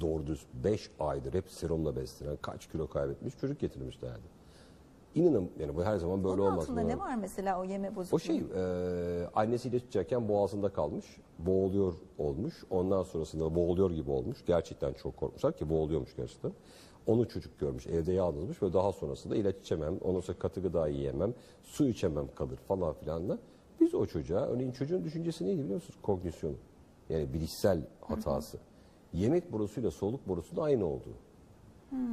doğru düz 5 aydır hep serumla beslenen kaç kilo kaybetmiş çocuk getirmiş derdi. İnanın yani bu her zaman böyle Onun olmaz. altında ne var mesela o yeme bozukluğu? o şey e, annesiyle tutacağken boğazında kalmış. Boğuluyor olmuş. Ondan sonrasında boğuluyor gibi olmuş. Gerçekten çok korkmuşlar ki boğuluyormuş gerçekten. Onu çocuk görmüş. Evde yalnızmış ve daha sonrasında ilaç içemem. Ondan sonra katı gıda yiyemem. Su içemem kalır falan filan da. Biz o çocuğa örneğin çocuğun düşüncesi neydi biliyor musunuz? Kognisyonu. Yani bilişsel hatası. Yemek borusuyla soluk borusunun aynı olduğu.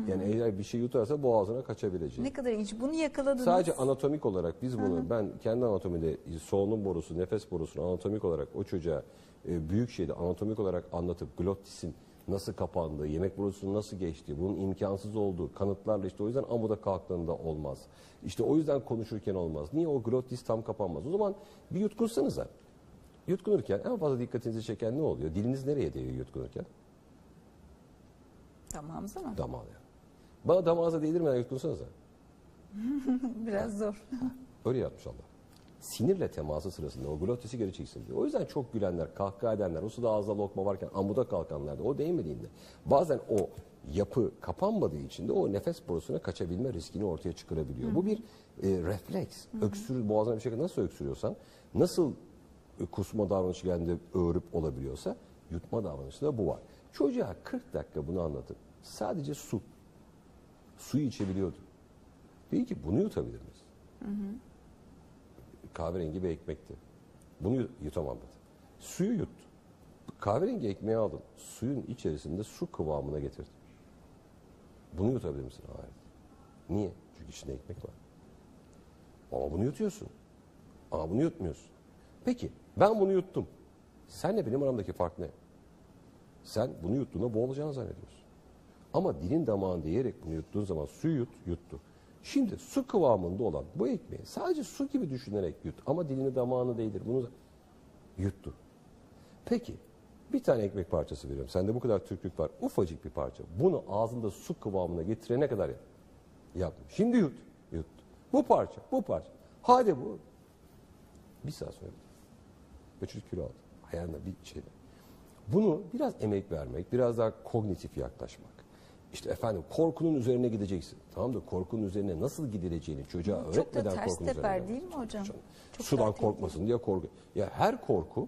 Yani eğer bir şey yutarsa boğazına kaçabileceği. Ne kadar ilginç. Bunu yakaladınız. Sadece anatomik olarak biz bunu ben kendi anatomide solunum borusu, nefes borusunu anatomik olarak o çocuğa e, büyük şeyde anatomik olarak anlatıp glottisin nasıl kapandığı, yemek borusunun nasıl geçtiği, bunun imkansız olduğu kanıtlarla işte o yüzden amuda kalktığında olmaz. İşte o yüzden konuşurken olmaz. Niye o glottis tam kapanmaz? O zaman bir yutkunsanıza. Yutkunurken en fazla dikkatinizi çeken ne oluyor? Diliniz nereye değiyor yutkunurken? Tamamız ama Damağa. yani. Bana damağınıza değdirmeden yutkunsanıza. biraz zor. Öyle yapmış Allah. Sinirle teması sırasında o glottisi geri çeksin diyor. O yüzden çok gülenler, kahkaha edenler, o suda ağızda lokma varken amuda kalkanlar da o değmediğinde bazen o yapı kapanmadığı için de o nefes borusuna kaçabilme riskini ortaya çıkarabiliyor. Bu bir e, refleks. Öksür, boğazına bir şekilde nasıl öksürüyorsan, nasıl e, kusma davranışı geldiğinde öğürüp olabiliyorsa yutma davranışında bu var. Çocuğa 40 dakika bunu anlatıp sadece su, suyu içebiliyordu. Değil ki bunu yutabilir miyiz? kahverengi bir ekmekti. Bunu yut- yutamam dedi. Suyu yuttu. Kahverengi ekmeği aldım. Suyun içerisinde su kıvamına getirdim. Bunu yutabilir misin? Hayır. Niye? Çünkü içinde ekmek var. Ama bunu yutuyorsun. Ama bunu yutmuyorsun. Peki ben bunu yuttum. Senle benim aramdaki fark ne? Sen bunu yuttuğunda boğulacağını zannediyorsun. Ama dilin damağın değerek bunu yuttuğun zaman suyu yut, yuttu. Şimdi su kıvamında olan bu ekmeği sadece su gibi düşünerek yut. Ama dilini damağını değdir. Bunu yuttu. Peki bir tane ekmek parçası veriyorum. Sende bu kadar Türklük var. Ufacık bir parça. Bunu ağzında su kıvamına getirene kadar yap. Yapma. Şimdi yut. Yut. Bu parça. Bu parça. Hadi bu. Bir saat sonra. Ve çocuk kilo aldı. Ayağında bir şeyle. Bunu biraz emek vermek, biraz daha kognitif yaklaşmak. İşte efendim korkunun üzerine gideceksin. Tamam da korkunun üzerine nasıl gidileceğini çocuğa Çok da öğretmeden ters korkunun üzerine teper gideceksin. değil mi hocam? Çok Sudan korkmasın diye korku. Ya her korku